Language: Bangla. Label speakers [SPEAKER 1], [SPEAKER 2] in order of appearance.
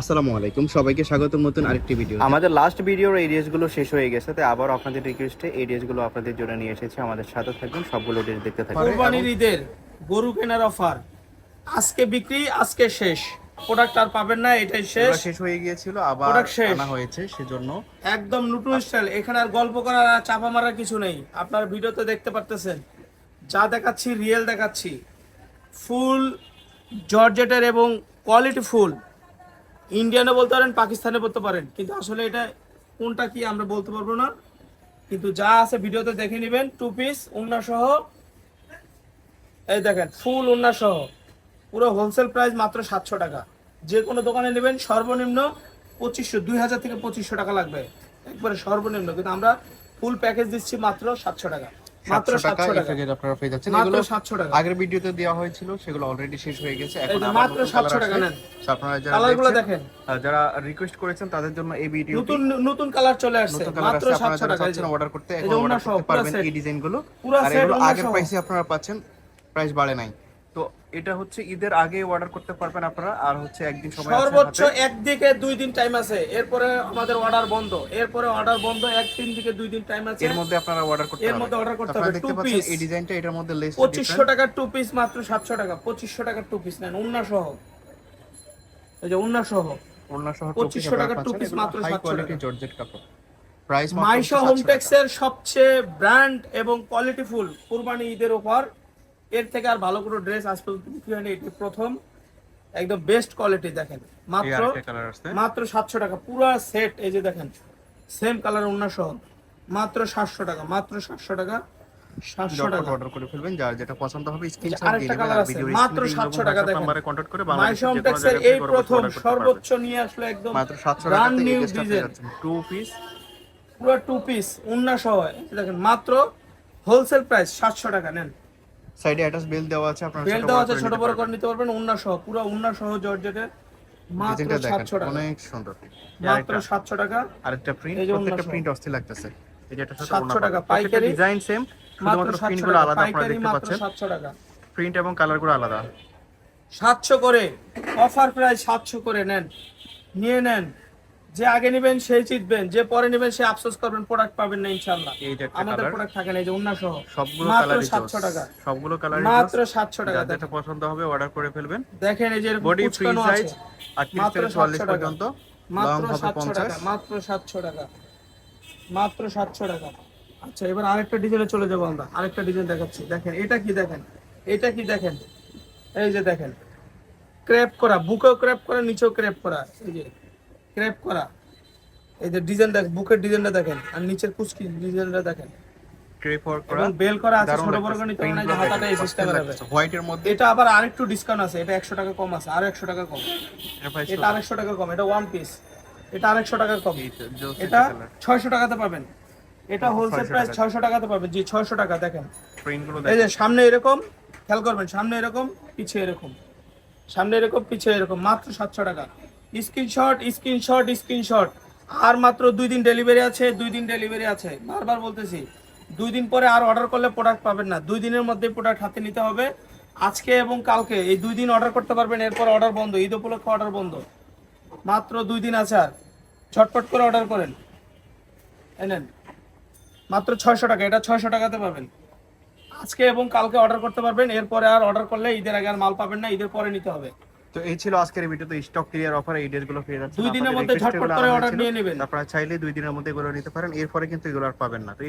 [SPEAKER 1] আসসালামু আলাইকুম। সবাইকে স্বাগতম নতুন আরেকটি ভিডিও
[SPEAKER 2] আমাদের লাস্ট ভিডিওর এই ড্রেসগুলো শেষ হয়ে গেছে তাই আবার আপনাদের রিকোয়েস্টে এই ড্রেসগুলো আপনাদের জন্য নিয়ে এসেছি। আমাদের সাথে থাকবেন সবগুলো ড্রেস দেখতে থাকবেন।
[SPEAKER 3] কোরবানির ঈদের গরু কেনার অফার আজকে বিক্রি আজকে শেষ। প্রোডাক্ট আর পাবেন না এটাই শেষ।
[SPEAKER 1] শেষ হয়ে গিয়েছিল আবার
[SPEAKER 3] শেষ।
[SPEAKER 1] আনা হয়েছে সেজন্য
[SPEAKER 3] একদম নতুন স্টাইল এখানে আর গল্প করার আর চাপা মারার কিছু নেই। আপনার ভিডিওতে দেখতে পারতেছেন। যা দেখাচ্ছি রিয়েল দেখাচ্ছি। ফুল জর্জেটের এবং কোয়ালিটি ফুল ইন্ডিয়ানে বলতে পারেন, পাকিস্তানে বলতে পারেন, কিন্তু আসলে এটা কোনটা কি আমরা বলতে পারব না। কিন্তু যা আছে ভিডিওতে দেখে নেবেন টু পিস উন্না সহ। এই দেখেন ফুল উন্না সহ। পুরো হোলসেল প্রাইস মাত্র সাতশো টাকা। যে কোনো দোকানে নেবেন, সর্বনিম্ন পঁচিশশো, দুই হাজার থেকে পঁচিশশো টাকা লাগবে। একবারে সর্বনিম্ন, কিন্তু আমরা ফুল প্যাকেজ দিচ্ছি মাত্র সাতশো টাকা। মাত্র
[SPEAKER 1] সাতশো টাকা।
[SPEAKER 3] সাতশো
[SPEAKER 1] আপনারা পেয়ে যাচ্ছেন। এগুলো
[SPEAKER 3] সাতশো টাকা।
[SPEAKER 1] আগের ভিডিওতে দেওয়া হয়েছিল সেগুলো অলরেডি শেষ হয়ে গেছে। এখন
[SPEAKER 3] মাত্র 700 টাকা নেন।
[SPEAKER 1] আপনারা যারা
[SPEAKER 3] কালারগুলো দেখেন।
[SPEAKER 1] আহ, যারা রিকোয়েস্ট করেছেন তাদের জন্য এই ভিডিও
[SPEAKER 3] নতুন নতুন কালার চলে আসছে। মাত্র টাকা
[SPEAKER 1] অর্ডার করতে এখন অর্ডার
[SPEAKER 3] ওনার
[SPEAKER 1] করতে পারবেন এই ডিজাইনগুলো
[SPEAKER 3] পুরো
[SPEAKER 1] আর এগুলো আগের প্রাইসে আপনারা পাচ্ছেন প্রাইস বাড়ে নাই। তো এটা হচ্ছে ঈদের আগে অর্ডার করতে পারবেন আপনারা আর হচ্ছে একদিন সময় আছে
[SPEAKER 3] সর্বোচ্চ
[SPEAKER 1] হাতে।
[SPEAKER 3] একদিকে দুই দিন টাইম আছে এরপরে আমাদের অর্ডার বন্ধ এরপরে অর্ডার বন্ধ একদিন থেকে দুই দিন টাইম আছে।
[SPEAKER 1] এর মধ্যে আপনারা অর্ডার করতে
[SPEAKER 3] এর মধ্যে অর্ডার করতে হবে,
[SPEAKER 1] দেখতে
[SPEAKER 3] two
[SPEAKER 1] এই ডিজাইনটা এটার মধ্যে লেস
[SPEAKER 3] পঁচিশশো টাকার টু পিস মাত্র সাতশো টাকা পঁচিশশো টাকার টু পিস নেন উন্না সহ। এই যে উন্না সহ।
[SPEAKER 1] ওড়না সহ
[SPEAKER 3] 2500 টাকার two piece মাত্র
[SPEAKER 1] হাই
[SPEAKER 3] 700
[SPEAKER 1] কোয়ালিটি জর্জেট কাপড়। প্রাইস
[SPEAKER 3] মাইশা হোমটেক্সের সবচেয়ে ব্র্যান্ড এবং কোয়ালিটিফুল কুরবানি ঈদের উপর এর থেকে আর ভালো কোনো ড্রেস আজ পর্যন্ত বিক্রি হয়নি এটি প্রথম। একদম বেস্ট কোয়ালিটি দেখেন। মাত্র মাত্র সাতশো টাকা পুরো সেট এই যে দেখেন সেম কালার অন্য সহ মাত্র সাতশো টাকা মাত্র সাতশো টাকা সাতশো টাকা।
[SPEAKER 1] অর্ডার করে যার যেটা পছন্দ হবে স্ক্রিনশট
[SPEAKER 3] আরেকটা
[SPEAKER 1] দিয়ে দিবেন
[SPEAKER 3] colour
[SPEAKER 1] আর
[SPEAKER 3] আছে,
[SPEAKER 1] ভিডিও
[SPEAKER 3] মাত্র 700 টাকা দেখেন।
[SPEAKER 1] নম্বরে কন্টাক্ট করে
[SPEAKER 3] মাইশা
[SPEAKER 1] বাংলাদেশের যে কোনো
[SPEAKER 3] হোমটেক্সের
[SPEAKER 1] জায়গা
[SPEAKER 3] এই
[SPEAKER 1] থেকে
[SPEAKER 3] প্রথম
[SPEAKER 1] order করতে
[SPEAKER 3] সর্বোচ্চ নিয়ে আসলো একদম
[SPEAKER 1] পারবেন। মাত্র 700
[SPEAKER 3] brand
[SPEAKER 1] টাকাতে
[SPEAKER 3] new
[SPEAKER 1] এই ড্রেসটা পেয়ে
[SPEAKER 3] design।
[SPEAKER 1] যাচ্ছেন টু পিস
[SPEAKER 3] পুরো টু পিস উন্না সহ দেখেন মাত্র হোলসেল প্রাইস সাতশো টাকা নেন।
[SPEAKER 1] সাইডে অ্যাটাচ বেল দেওয়া আছে আপনারা
[SPEAKER 3] বেল দেওয়া আছে ছোট বড় করে নিতে পারবেন উন্না সহ পুরো উন্না সহ জর্জেটের মাত্র
[SPEAKER 1] ডিজাইনটা দেখেন
[SPEAKER 3] সাতশো টাকা।
[SPEAKER 1] অনেক সুন্দর
[SPEAKER 3] মাত্র সাতশো টাকা।
[SPEAKER 1] আরেকটা প্রিন্ট প্রত্যেকটা প্রিন্ট অস্থির লাগতেছে। এই যে এটা সাথে
[SPEAKER 3] 700 টাকা, পাইকারি।
[SPEAKER 1] ডিজাইন সেম
[SPEAKER 3] মাত্র
[SPEAKER 1] শুধুমাত্র প্রিন্টগুলো আলাদা আপনারা দেখতে পাচ্ছেন।
[SPEAKER 3] সাতশো টাকা।
[SPEAKER 1] প্রিন্ট এবং কালারগুলো আলাদা।
[SPEAKER 3] সাতশো করে অফার প্রাইস সাতশো করে নেন। নিয়ে নেন। যে আগে নেবেন সেই জিতবেন। যে পরে নেবেন সে আফসোস করবেন প্রোডাক্ট পাবেন না
[SPEAKER 1] একটা
[SPEAKER 3] আমাদের প্রোডাক্ট থাকে না এই যে অন্য সহ।
[SPEAKER 1] সবগুলো কালারই
[SPEAKER 3] সাতশো টাকা।
[SPEAKER 1] সবগুলো কালার
[SPEAKER 3] মাত্র সাতশো টাকা
[SPEAKER 1] যেটা পছন্দ হবে অর্ডার করে ফেলবেন।
[SPEAKER 3] দেখেন এই যে
[SPEAKER 1] বডি ফ্রি সাইজ 38 থেকে 44 পর্যন্ত।
[SPEAKER 3] মাত্র
[SPEAKER 1] হবে
[SPEAKER 3] সাতশো টাকা মাত্র সাতশো টাকা। মাত্র সাতশো টাকা। আচ্ছা এবার আরেকটা ডিজাইনে চলে যাব আমরা। আরেকটা ডিজাইন দেখাচ্ছি। দেখেন এটা কি দেখেন? এটা কি দেখেন? এই যে দেখেন। ক্র্যাপ করা বুকেও ক্র্যাপ করা নিচেও ক্র্যাপ করা। এই যে ক্র্যাপ করা। এই যে ডিজাইন দেখ বুকের ডিজাইনটা দেখেন আর নিচের কুচকি ডিজাইনটা দেখেন।
[SPEAKER 1] ক্রেপ ওয়ার্ক করা
[SPEAKER 3] এবং বেল করা আছে ছোট বড় করে নিতে না হাতাটা এই সিস্টেমে হবে
[SPEAKER 1] হোয়াইটের মধ্যে?
[SPEAKER 3] এটা আবার আরেকটু ডিসকাউন্ট আছে এটা একশো টাকা কম আছে আরও একশো টাকা কম। এটা আরেকশো টাকা কম এটা ওয়ান পিস এটা আরেকশো টাকা কম। এটা
[SPEAKER 1] এটা কালার
[SPEAKER 3] ছয়শো টাকাতে পাবেন। এটা হোলসেল প্রাইস
[SPEAKER 1] টাকা।
[SPEAKER 3] ছয়শো টাকাতে পাবেন জি ছয়শো টাকা দেখেন।
[SPEAKER 1] প্রিন্টগুলো
[SPEAKER 3] এই যে সামনে এরকম খেয়াল করবেন সামনে এরকম পিছিয়ে এরকম। সামনে এরকম পিছিয়ে এরকম মাত্র সাতশো টাকা। Screenshot screenshot screenshot. আর মাত্র দুই দিন ডেলিভারি আছে, দুই দিন ডেলিভারি আছে। বারবার বলতেছি, দুই দিন পরে আর অর্ডার করলে প্রোডাক্ট পাবেন না। দুই দিনের মধ্যে প্রোডাক্ট হাতে নিতে হবে। আজকে এবং কালকে এই দুই দিন অর্ডার করতে পারবেন, এরপর অর্ডার বন্ধ, ঈদ উপলক্ষে অর্ডার বন্ধ। মাত্র দুই দিন আছে আর। ঝটপট করে অর্ডার করেন। এই নেন। মাত্র ছয়শো টাকা, এটা ছয়শো টাকাতে পাবেন। আজকে এবং কালকে অর্ডার করতে পারবেন, এরপরে আর অর্ডার করলে ঈদের আগে আর মাল পাবেন না, ঈদের পরে নিতে হবে।
[SPEAKER 1] তো এই ছিল আজকের ভিডিও ভিডিওতে স্টক ক্লিয়ার অফার এই ড্রেসগুলো পেয়ে যাচ্ছে
[SPEAKER 3] দুই দিনের মধ্যে ঝটপট করে
[SPEAKER 1] অর্ডার
[SPEAKER 3] নিয়ে নেবেন।
[SPEAKER 1] আপনারা চাইলে দুই দিনের মধ্যে এগুলো নিতে পারেন এরপরে কিন্তু এগুলো আর পাবেন না। তো